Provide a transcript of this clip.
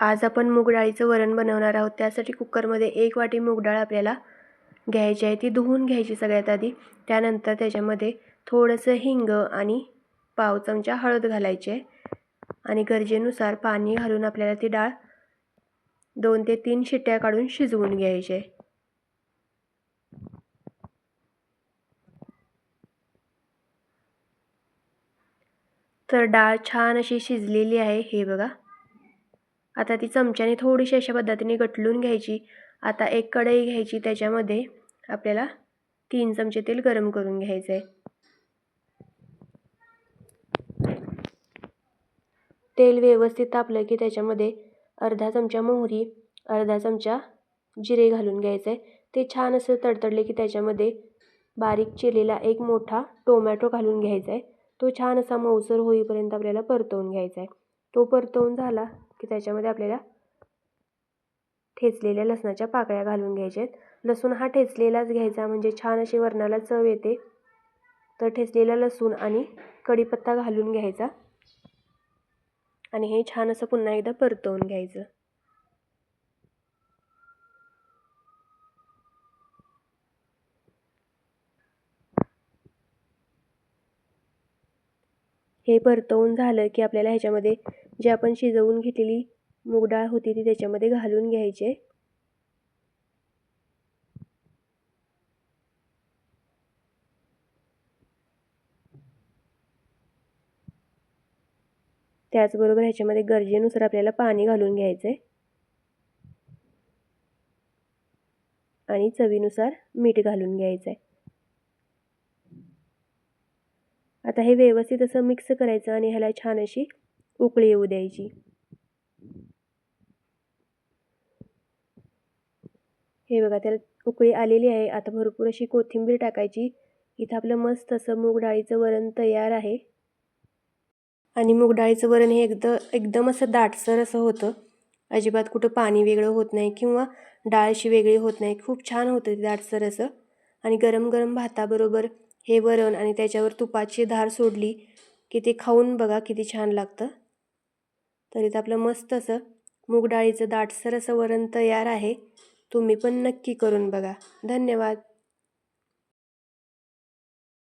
आज आपण मूग डाळीचं वरण बनवणार आहोत. त्यासाठी कुकरमध्ये एक वाटी मूग डाळ आपल्याला घ्यायची आहे. ती धुवून घ्यायची सगळ्यात आधी. त्यानंतर त्याच्यामध्ये थोडंसं हिंग आणि पाव चमचा हळद घालायची आहे. आणि गरजेनुसार पाणी घालून आपल्याला ती डाळ दोन ते तीन शिट्ट्या काढून शिजवून घ्यायची आहे. तर डाळ छान अशी शिजलेली आहे. हे बघा. आता ती चमच्याने थोडीशी अशा पद्धतीने गटलून घ्यायची. आता एक कढई घ्यायची त्याच्यामध्ये आपल्याला तीन चमचे तेल गरम करून घ्यायचं आहे तेल व्यवस्थित तापलं की त्याच्यामध्ये अर्धा चमचा मोहरी अर्धा चमचा जिरे घालून घ्यायचं आहे ते छान असं तडतडले की त्याच्यामध्ये बारीक चिरलेला एक मोठा टोमॅटो घालून घ्यायचा आहे तो छान असा मऊसर होईपर्यंत आपल्याला परतवून घ्यायचा आहे तो परतवून झाला की त्याच्यामध्ये आपल्याला ठेचलेल्या लसणाच्या पाकळ्या घालून घ्यायच्या आहेत. लसूण हा ठेचलेलाच घ्यायचा म्हणजे छान अशी वरणाला चव येते. तर ठेचलेला लसूण आणि कढीपत्ता घालून घ्यायचा. आणि हे छान असं पुन्हा एकदा परतवून घ्यायचं. हे परतवून झालं की आपल्याला ह्याच्यामध्ये जे आपण शिजवून घेतलेली मूग डाळ होती ती त्याच्यामध्ये घालून घ्यायचे. त्याचबरोबर ह्याच्यामध्ये गरजेनुसार आपल्याला पाणी घालून घ्यायचं आहे आणि चवीनुसार मीठ घालून घ्यायचं आहे आता हे व्यवस्थित असं मिक्स करायचं आणि ह्याला छान अशी उकळी येऊ द्यायची. हे बघा त्याला उकळी आलेली आहे. आता भरपूर अशी कोथिंबीर टाकायची. इथं आपलं मस्त असं मूग डाळीचं वरण तयार आहे. आणि मूग डाळीचं वरण हे एकदम एकदम असं दाटसर असं होतं. अजिबात कुठं पाणी वेगळं होत नाही किंवा डाळ अशी वेगळी होत नाही. खूप छान होतं ते दाटसर असं. आणि गरम गरम भाताबरोबर हे वरण आणि त्याच्यावर तुपाची धार सोडली की ते खाऊन बघा किती छान लागतं. तर इथं आपलं मस्त असं मूग डाळीचं दाटसर असं वरण तयार आहे. तुम्ही पण नक्की करून बघा. धन्यवाद.